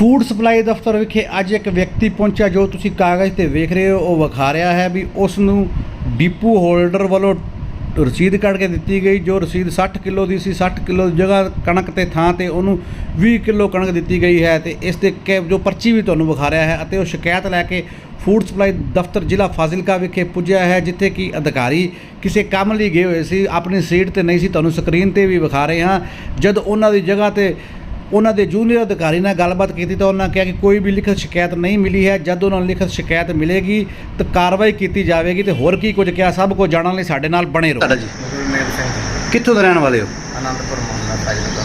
Food supply ਦਫ਼ਤਰ ਵਿਖੇ ਅੱਜ ਇੱਕ ਵਿਅਕਤੀ ਪਹੁੰਚਿਆ ਜੋ ਤੁਸੀਂ ਕਾਗਜ਼ ਤੇ ਵੇਖ ਰਹੇ ਹੋ, ਉਹ ਵਿਖਾ ਰਿਹਾ ਹੈ ਵੀ ਉਸ ਨੂੰ ਡੀਪੂ ਹੋਲਡਰ ਵੱਲੋਂ ਰਸੀਦ ਕੱਢ ਕੇ ਦਿੱਤੀ ਗਈ, ਜੋ ਰਸੀਦ 60 ਕਿਲੋ ਦੀ ਸੀ 60 ਕਿਲੋ ਦੀ ਜਗ੍ਹਾ ਕਣਕ ਤੇ ਥਾਂ ਤੇ ਉਹਨੂੰ 20 ਕਿਲੋ ਕਣਕ ਦਿੱਤੀ ਗਈ ਹੈ ਤੇ ਇਸ 'ਤੇ ਜੋ ਪਰਚੀ ਵੀ ਤੁਹਾਨੂੰ ਵਿਖਾ ਰਿਹਾ ਹੈ ਅਤੇ ਉਹ ਸ਼ਿਕਾਇਤ ਲੈ ਕੇ ਫੂਡ ਸਪਲਾਈ ਦਫ਼ਤਰ ਜ਼ਿਲ੍ਹਾ ਫਾਜ਼ਿਲਕਾ ਵਿਖੇ ਪੁੱਜਿਆ ਹੈ, ਜਿੱਥੇ ਕਿ ਅਧਿਕਾਰੀ ਕਿਸੇ ਕੰਮ ਲਈ ਗਏ ਹੋਏ ਸੀ, ਆਪਣੀ ਸੀਟ ਤੇ ਨਹੀਂ ਸੀ, ਤੁਹਾਨੂੰ ਸਕਰੀਨ ਤੇ ਵੀ ਵਿਖਾ ਰਹੇ ਹਾਂ। ਜਦ ਉਹਨਾਂ ਦੀ ਜਗ੍ਹਾ ਤੇ ਉਹਨਾਂ ਦੇ ਜੂਨੀਅਰ ਅਧਿਕਾਰੀ ਨਾਲ ਗੱਲਬਾਤ ਕੀਤੀ ਤਾਂ ਉਹਨਾਂ ਕਿਹਾ ਕਿ ਕੋਈ ਵੀ ਲਿਖਤ ਸ਼ਿਕਾਇਤ ਨਹੀਂ ਮਿਲੀ ਹੈ। ਜਦ ਉਹਨਾਂ ਨੂੰ ਲਿਖਤ ਸ਼ਿਕਾਇਤ ਮਿਲੇਗੀ ਤਾਂ ਕਾਰਵਾਈ ਕੀਤੀ ਜਾਵੇਗੀ ਤੇ ਹੋਰ ਕੀ ਕੁਝ ਕਿਹਾ ਸਭ ਕੁਝ ਜਾਣਨ ਲਈ ਸਾਡੇ ਨਾਲ ਬਣੇ ਰਹੋ। ਜੀ? ਗੁਰਮੇਲ ਸਿੰਘ ਜੀ, ਕਿੱਥੋਂ ਦੇ ਰਹਿਣ ਵਾਲੇ ਹੋ? ਆਨੰਦਪੁਰ ਮੁਹੱਲਾ ਫਾਜ਼ਿਲਕਾ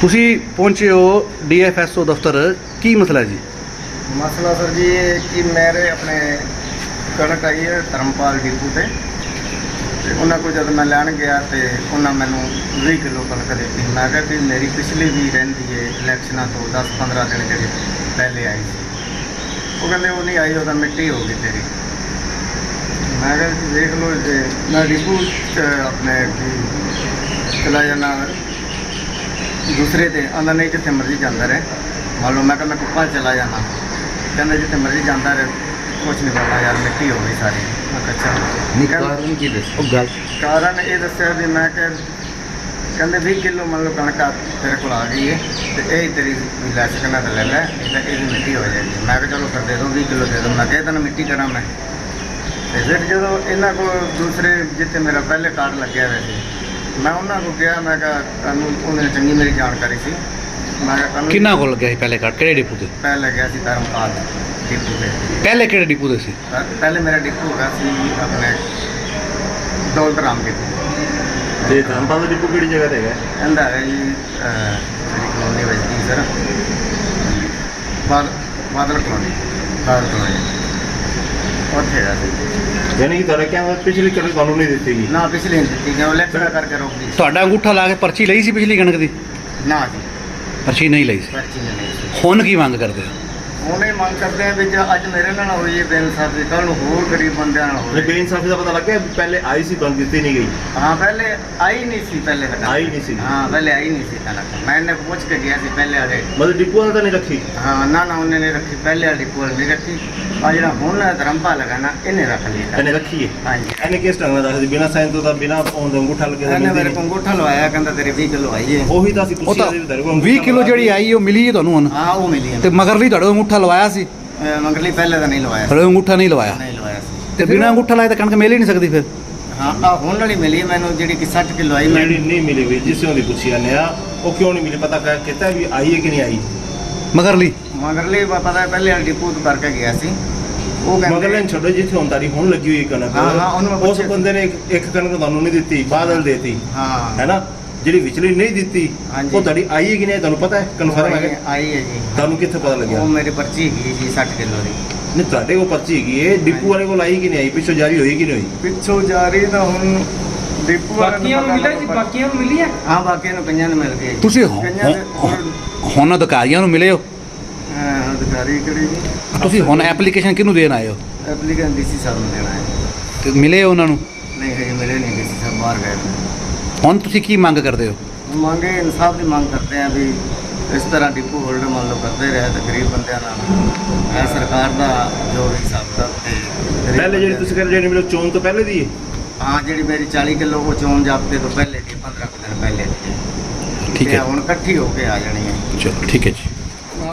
ਤੁਸੀਂ ਪਹੁੰਚੇ ਹੋ ਡੀਐਫਐਸਓ ਦਫ਼ਤਰ। ਕੀ ਮਸਲਾ ਹੈ ਜੀ? ਮਸਲਾ ਸਰ ਜੀ ਇਹ ਕਿ ਮੇਰੇ ਆਪਣੇ ਕਣਕ ਆਈ ਹੈ ਧਰਮਪਾਲ ਡਿਪੂ ਤੇ। ਤੇ ਉਹਨਾਂ ਕੋਲ ਜਦ ਮੈਂ ਲੈਣ ਗਿਆ ਤੇ ਉਹਨਾਂ ਮੈਨੂੰ 20 ਕਿਲੋ ਕਣਕ ਦਿੱਤੀ। ਮੈਂ ਕਿਹਾ ਕਿ ਮੇਰੀ ਪਿਛਲੀ ਵੀ ਰਹਿੰਦੀ ਹੈ ਇਲੈਕਸ਼ਨਾਂ ਤੋਂ 10-15 ਦਿਨ ਜਿਹੜੇ ਪਹਿਲੇ ਆਈ ਸੀ। ਉਹ ਕਹਿੰਦੇ ਉਹ ਨਹੀਂ ਆਈ, ਉਹਦਾ ਮਿੱਟੀ ਹੋ ਗਈ ਤੇਰੀ। ਮੈਂ ਕਿਹਾ ਜੀ ਦੇਖ ਲਓ ਜੇ ਮੈਂ ਡਿਪੂ ਆਪਣੇ ਕੀ ਚਲਾ ਜਾਣਾ ਦੂਸਰੇ ਤੇ ਆਂਦਾ ਨਹੀਂ ਜਿੱਥੇ ਮਰਜ਼ੀ ਜਾਂਦਾ ਰਹੇ। ਮੰਨ ਲਓ ਮੈਂ ਕਹਿੰਦਾ ਕੁੱਪਾ ਚਲਾ ਜਾਣਾ ਕਹਿੰਦਾ ਜਿੱਥੇ ਮਰਜ਼ੀ ਜਾਂਦਾ ਰਹੇ, ਕੁਛ ਨਹੀਂ ਪਤਾ ਯਾਰ, ਮਿੱਟੀ ਹੋ ਗਈ ਸਾਰੀ। ਅੱਛਾ ਕਹਿੰਦਾ- ਕਾਰਨ ਕੀ ਦੱਸ? ਉਹ ਗੱਲ ਕਾਰਨ ਇਹ ਦੱਸਿਆ ਵੀ ਮੈਂ ਕਿ ਕਹਿੰਦੇ 20 ਕਿਲੋ ਮੰਨ ਲਓ ਕਣਕ ਆ ਤੇਰੇ ਕੋਲ ਆ ਗਈ ਹੈ ਤੇ ਇਹ ਤੇਰੀ ਵੀ ਲੈ ਸਕਣਾ ਤਾਂ ਲੈ ਲੈ ਨਹੀਂ ਤਾਂ ਇਹਦੀ ਮਿੱਟੀ ਹੋ ਜਾਏਗੀ। ਮੈਂ ਕਿਹਾ ਚਲੋ ਫਿਰ ਦੇ ਦੋ 20 ਕਿਲੋ ਦੇ ਦੋ। ਮੈਂ ਕਿਹਾ ਤੈਨੂੰ ਮਿੱਟੀ ਕਰਾਂ ਮੈਂ। ਤੇ ਫਿਰ ਜਦੋਂ ਇਹਨਾਂ ਕੋਲ ਦੂਸਰੇ ਜਿੱਥੇ ਮੇਰਾ ਪਹਿਲੇ ਕਾਰਡ ਲੱਗਿਆ ਹੋਇਆ ਸੀ ਮੈਂ ਉਹਨਾਂ ਕੋਲ ਗਿਆ ਮੈਂ ਕਿਹਾ ਤੁਹਾਨੂੰ ਉਹਨੇ ਚੰਗੀ ਮੇਰੀ ਜਾਣਕਾਰੀ ਸੀ। ਮੈਂ ਕਿਹਾ ਤੁਹਾਨੂੰ ਕਿੰਨਾ ਕੋਲ ਗਿਆ ਸੀ ਪਹਿਲੇ ਕਾਰਡ? ਕਿਹੜੇ ਡਿਪੂ ਤੇ? ਪਹਿਲੇ ਗਿਆ ਸੀ ਧਰਮਪਾਲ। ਡਿਪੂ ਤੇ ਪਹਿਲੇ ਕਿਹੜੇ ਡਿਪੂ ਤੇ ਸੀ? ਪਹਿਲੇ ਮੇਰਾ ਡਿਪੂ ਹੈਗਾ ਸੀ ਆਪਣੇ ਦੌਲਤ ਰਾਮ ਡਿਪੂ। ਤੇ ਧਰਮਪਾਲ ਦਾ ਡਿਪੂ ਕਿਹੜੀ ਜਗ੍ਹਾ ਤੇ ਹੈਗਾ? ਇਹਦਾ ਹੈ ਜੀ ਅਹ, ਜਿਹੜੀ ਕਲੋਨੀ ਵਜਦੀ ਸਰ। ਬਾਦ ਬਾਦਲ ਕਲੋਨੀ ਬਾਦਲ ਕਲੋਨੀ ਉੱਥੇ ਹੈਗਾ ਸੀ। ਯਾਨੀ ਕਿ ਤੁਹਾਡਾ ਕਹਿੰਦਾ ਪਿਛਲੀ ਕਣਕ ਤੁਹਾਨੂੰ ਨਹੀਂ ਦਿੱਤੀ ਗਈ? ਨਾ ਪਿਛਲੀ ਨਹੀਂ ਦਿੱਤੀ ਗਿਆ ਉਹ ਲੈਕਚਰ ਕਰਕੇ ਰੋਕ ਦਿੱਤੀ। ਤੁਹਾਡਾ ਅੰਗੂਠਾ ਲਾ ਕੇ ਪਰਚੀ ਲਈ ਸੀ ਪਿਛਲੀ ਕਣਕ ਦੀ? ਨਾ ਜੀ। ਪਰਚੀ ਨਹੀਂ ਲਈ ਸੀ। ਪਰਚੀ ਨਹੀਂ ਸੀ। ਹੁਣ ਕੀ ਮੰਗ ਕਰਦੇ ਹੋ? ਉਹਨੇ ਮੰਗ ਕਰਦੇ ਆ ਵੀ ਜੇ ਅੱਜ ਮੇਰੇ ਨਾਲ ਹੋਈ ਹੈ ਬੇਇਨਸਾਫੀ ਕੱਲ ਨੂੰ ਹੋਰ ਗਰੀਬ ਬੰਦਿਆਂ ਨਾਲ ਹੋਵੇ। ਬੇਇਨਸਾਫੀ ਦਾ ਪਤਾ ਲੱਗਿਆ ਵੀ ਪਹਿਲੇ ਆਈ ਸੀ ਤੁਹਾਨੂੰ ਦਿੱਤੀ ਨਹੀਂ ਗਈ। ਹਾਂ ਪਹਿਲੇ ਆਈ ਨਹੀਂ ਸੀ ਪਹਿਲੇ ਤੱਕ ਆਈ ਨਹੀਂ ਸੀ। ਹਾਂ ਪਹਿਲੇ ਆਈ ਨਹੀਂ ਸੀ ਕਣਕ ਮੈंने ਪੁੱਛ ਕੇ ਗਿਆ ਸੀ ਪਹਿਲੇ ਵਾਲੇ। ਮਤਲਬ ਡਿਪੂ ਵਾਲਾ ਤਾਂ ਨਹੀਂ ਰੱਖੀ? ਹਾਂ ਨਾ ਨਾ ਉਹਨੇ ਨਹੀਂ ਰੱਖੀ ਪਹਿਲੇ ਵਾਲੀ ਕੋਲ ਨਹੀਂ ਰੱਖੀ। ਆ ਜਿਹੜਾ ਹੁਣ ਧਰਮਪਾ ਲਗਾਣਾ ਇਹਨੇ ਰੱਖ ਲਈ ਇਹਨੇ ਰੱਖੀ ਹੈ? ਹਾਂਜੀ। ਇਹਨੇ ਕਿਸ ਢੰਗ ਨਾਲ ਰੱਖਦੀ ਬਿਨਾ ਸਾਈਨ ਤੋਂ ਤਾਂ ਬਿਨਾ ਪਾਉਣ ਦਾ ਅੰਗੂਠਾ ਲੱਗਿਆ ਤਾਂ ਇਹਨੇ ਮੇਰੇ ਕੋਲ। ਅੰਗੂਠਾ ਲਵਾਇਆ ਕਹਿੰਦਾ ਤੇਰੇ 20 ਕਿਲੋ ਆਈ ਹੈ। ਉਹੀ ਤਾਂ ਸੀ ਵੀ ਤੁਹਾਡੇ ਕੋਲ 20 ਕਿਲੋ ਜਿਹੜੀ ਆਈ ਉਹ ਮਿਲੀ ਹੈ ਤੁਹਾਨੂੰ ਹੁਣ? ਹਾਂ ਉਹ ਮਿਲੀ ਹੈ। ਤੇ ਮਗਰਲੀ ਤੁਹਾਡੇ ਕੋਲ ਅੰਗੂਠਾ ਲਵਾਇਆ ਸੀ? ਅਹ ਮੰਗਲੀ ਪਹਿਲੇ ਤਾਂ ਨਹੀਂ ਲਵਾਇਆ। ਕੋਲ ਅੰਗੂਠਾ ਨਹੀਂ ਲਵਾਇਆ? ਨਹੀਂ ਲਵਾਇਆ ਸੀ। ਤੇ ਬਿਨਾਂ ਅੰਗੂਠਾ ਲਾਏ ਤਾਂ ਕਣਕ ਮਿਲ ਹੀ ਨਹੀਂ ਸਕਦੀ ਫਿਰ? ਹਾਂ ਆ ਹੁਣ ਵਾਲੀ ਮਿਲੀ ਹੈ ਮੈਨੂੰ ਜਿਹੜੀ ਕਿ 60 ਕਿਲੋ ਆਈ ਮੈਂ ਜਿਹੜੀ ਨਹੀਂ ਮਿਲੀ ਵੀ ਜਿਸ ਦੀ ਪੁੱਛੀ ਜਾਂਦੇ ਆ ਉਹ ਕਿਉਂ ਨਹੀਂ ਮਿਲੀ? ਪਤਾ ਕਰ ਕੀਤਾ ਵੀ ਆਈ ਹੈ ਕਿ ਨਹੀਂ ਆਈ? ਮਗਰਲੀ? ਮਗਰਲੀ ਵਾ- ਪਤਾ ਹੈ ਪਹਿਲੇ ਵਾਲੀ ਡਿਪੂ ਤੋਂ ਕਰਕੇ ਗਿਆ ਸੀ। ਉਹ ਮਗਰ ਲੈਣ ਛੱਡੋ ਜਿੱਥੇ ਹੁਣ ਤਾਰੀ ਹੁਣ ਲੱਗੀ ਹੋਈ ਕਣਕ। ਹਾਂ, ਹਾਂ, ਉਹਨੂੰ ਮੈਂ ਉਸ ਪੁੱਛਿਆ। ਬੰਦੇ ਨੇ ਇੱਕ- ਇੱਕ ਕਣਕ ਤੁਹਾਨੂੰ ਨਹੀਂ ਦਿੱਤੀ ਬਾਦਲ ਦੇਤੀ। ਹਾਂ। ਹੈ ਨਾ? ਜਿਹੜੀ ਵਿਚਲੀ ਨਹੀਂ ਦਿੱਤੀ ਹਾਂਜੀ। ਉਹ ਤੁਹਾਡੀ ਆਈ ਹੈ ਕਿ ਨਹੀਂ ਤੁਹਾਨੂੰ ਪਤਾ ਹੈ? ਕਨਫਰਮ ਆਈ ਹੈ ਹੈ- ਆਈ ਹੈ ਜੀ। ਤੁਹਾਨੂੰ ਕਿੱਥੇ ਪਤਾ ਲੱਗਿਆ? ਉਹ ਮੇਰੀ ਪਰਚੀ ਹੈਗੀ ਜੀ 60 ਕਿਲੋ ਦੀ। ਨਹੀਂ ਤੁਹਾਡੇ ਕੋਲ ਪਰਚੀ ਹੈਗੀ ਹੈ ਡਿਪੂ ਵਾਲੇ ਕੋਲ ਆਈ ਕਿ ਨਹੀਂ ਆਈ? ਪਿੱਛੋਂ ਜਾਰੀ ਹੋਈ ਕਿ ਨਹੀਂ ਹੋਈ? ਪਿੱਛੋਂ ਜਾ ਰਹੀ ਤਾਂ ਹੁਣ ਡਿਪੂ ਵਾਲਿਆਂ ਬਾਕੀਆਂ ਨੂੰ ਮਿਲਿਆ ਜੀ। ਬਾਕੀਆਂ ਨੂੰ ਮਿਲੀ ਹੈ? ਹਾਂ ਬਾਕੀਆਂ ਨੂੰ ਕਈਆਂ ਨੂੰ ਮਿਲ ਗਈ ਤੁਸੀਂ ਹੋ- ਕਈਆਂ ਦੇ ਹੋ- ਹੁਣ ਅਧਿਕਾਰੀਆਂ ਨੂੰ ਮਿਲੇ ਹੋ? ਹਾਂ, ਅਧਿਕਾਰੀ ਕਿਹੜੀ ਜੀ? ਤੁਸੀਂ ਹੁਣ ਐਪਲੀਕੇਸ਼ਨ ਕਿਹਨੂੰ ਦੇਣ ਆਏ ਹੋ? ਐਪਲੀਕੈਂਟ ਡੀਸੀ ਸਾਹਿਬ ਨੂੰ ਦੇਣਾ ਹੈ। ਤੇ ਮਿਲੇ ਹੋ ਉਹਨਾਂ ਨੂੰ? ਨਹੀਂ ਹਜੇ ਮਿਲੇ ਨਹੀਂ ਡੀਸੀ ਸਾਹਿਬ ਬਾਹਰ ਗਏ ਨੇ। ਹੁਣ ਤੁਸੀਂ ਕੀ ਮੰਗ ਕਰਦੇ ਹੋ? ਮੰਗੇ ਇਨਸਾਫ ਦੀ ਮੰਗ ਕਰਦੇ ਆ ਵੀ ਇਸ ਤਰ੍ਹਾਂ ਡਿਪੂ ਹੋਲਡਰ ਮੰਨ ਲਓ ਕਰਦੇ ਰਹੇ ਤੇ ਗਰੀਬ ਬੰਦਿਆਂ ਨਾਲ ਇਹ ਸਰਕਾਰ ਦਾ ਜੋ ਵੀ ਹਿਸਾਬ ਦਾ ਤੇ ਗਰੀਬ ਪਹਿਲੇ ਜਿਹੜੀ ਤੁਸੀਂ ਕਹਿੰਦੇ ਜਿਹੜੀ ਮੇਰੇ ਚੋਣ ਤੋਂ ਪਹਿਲੇ ਦੀ ਹੈ? ਹਾਂ ਜਿਹੜੀ ਮੇਰੀ 40 ਕਿਲੋ ਉਹ ਚੋਣ ਜਾਬਤੇ ਤੋਂ ਪਹਿਲੇ ਦੀ 15 ਕੁ ਦਿਨ ਪਹਿਲੇ ਦੀ ਹੈ। ਠੀਕ ਹੈ। ਹੁਣ ਇਕੱਠੀ ਹੋ ਕੇ ਆ ਜਾਣੀ ਹੈ। ਚਲੋ ਠੀਕ ਹੈ ਜੀ।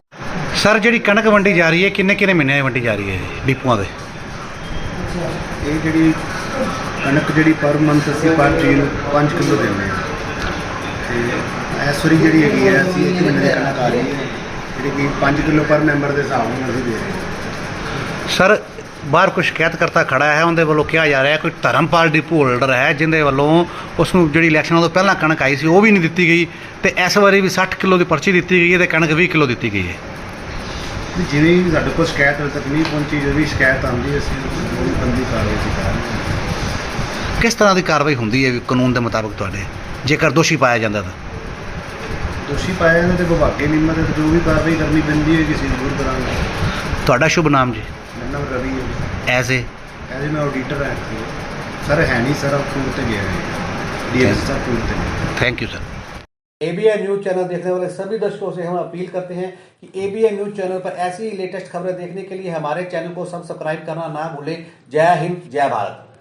ਸਰ ਜਿਹੜੀ ਕਣਕ ਵੰਡੀ ਜਾ ਰਹੀ ਹੈ ਕਿੰਨੇ ਕਿੰਨੇ ਮਹੀਨਿਆਂ 'ਚ ਵੰਡੀ ਜਾ ਰਹੀ ਹੈ ਡਿਪੂਆਂ ਦੇ? ਇਹ ਜਿਹੜੀ ਕਣਕ ਜਿਹੜੀ ਪਰ ਮੰਥ ਅਸੀਂ ਪਰ ਟ੍ਰੀ ਨੂੰ 5 ਕਿਲੋ ਦਿੰਦੇ ਹਾਂ। ਤੇ ਇਸ ਵਾਰੀ ਜਿਹੜੀ ਹੈਗੀ ਹੈ ਅਸੀਂ ਇੱਕ ਮਹੀਨੇ ਦੀ ਕਣਕ ਆ ਰਹੀ ਹੈ। ਜਿਹੜੀ ਕਿ 5 ਕਿਲੋ ਪਰ ਮੈਂਬਰ ਦੇ ਹਿਸਾਬ ਨਾਲ ਅਸੀਂ ਦੇ ਰਹੇ ਹਾਂ। ਸਰ ਬਾਹਰ ਕੋਈ ਸ਼ਿਕਾਇਤ ਕਰਤਾ ਖੜਾ ਹੈ ਉਹਦੇ ਵੱਲੋਂ ਕਿਹਾ ਜਾ ਰਿਹਾ ਕੋਈ ਧਰਮਪਾਲ ਡਿਪੂ ਹੋਲਡਰ ਹੈ ਜਿੰਦੇ ਵੱਲੋਂ ਉਸ ਨੂੰ ਜਿਹੜੀ ਇਲੈਕਸ਼ਨਾਂ ਤੋਂ ਪਹਿਲਾਂ ਕਣਕ ਆਈ ਸੀ ਉਹ ਵੀ ਨਹੀਂ ਦਿੱਤੀ ਗਈ। ਤੇ ਇਸ ਵਾਰੀ ਵੀ 60 ਕਿਲੋ ਦੀ ਪਰਚੀ ਦਿੱਤੀ ਗਈ ਹੈ ਤੇ ਕਣਕ 20 ਕਿਲੋ ਦਿੱਤੀ ਗਈ ਹੈ। ਜਿਵੇਂ ਸਾਡੇ ਕੋਲ ਸ਼ਿਕਾਇਤ ਹਜੇ ਤੱਕ ਨਹੀਂ ਪਹੁੰਚੀ ਜਦੋਂ ਵੀ ਸ਼ਿਕਾਇਤ ਆਉਂਦੀ ਅਸੀਂ ਬੰਦੀ ਕਾਰਵਾਈ ਕਰਾਂਗੇ ਕਿਸ ਤਰ੍ਹਾਂ ਦੀ ਕਾਰਵਾਈ ਹੁੰਦੀ ਹੈ ਵੀ ਕਾਨੂੰਨ ਦੇ ਮੁਤਾਬਕ ਤੁਹਾਡੇ ਜੇਕਰ ਦੋਸ਼ੀ ਪਾਇਆ ਜਾਂਦਾ ਤਾਂ ਦੋਸ਼ੀ ਪਾਇਆ ਜਾਂਦਾ ਤੇ ਵਿਭਾਗੀ ਨਿਯਮਾਂ ਦੇ ਜੋ ਵੀ ਕਾਰਵਾਈ ਕਰਨੀ ਪੈਂਦੀ ਹੈ ਕਿਸੇ ਜ਼ਰੂਰ ਕਰਾਂਗੇ ਤੁਹਾਡਾ ਸ਼ੁਭ ਨਾਮ ਜੀ ਮੇਰਾ ਨਾਮ ਰਵੀ ਹੈ ਐਜ਼ ਏ ਐਜ਼ ਮੈਂ ਆਡੀਟਰ ਹਾਂ ਸਰ ਹੈ ਨਹੀਂ ਸਰ ਅਪਰੂਵ ਤੇ ਗਿਆ ਹੈ ਡੀਐਸ ਸਰ ਅਪਰੂਵ ਤੇ ਗਿਆ। Thank you sir ABN news channel देखने वाले सभी दर्शकों से हम अपील करते हैं कि एबीएन न्यूज चैनल पर ऐसी लेटेस्ट खबरें देखने के लिए हमारे चैनल को सब्सक्राइब करना ना भूलें जय हिंद जय भारत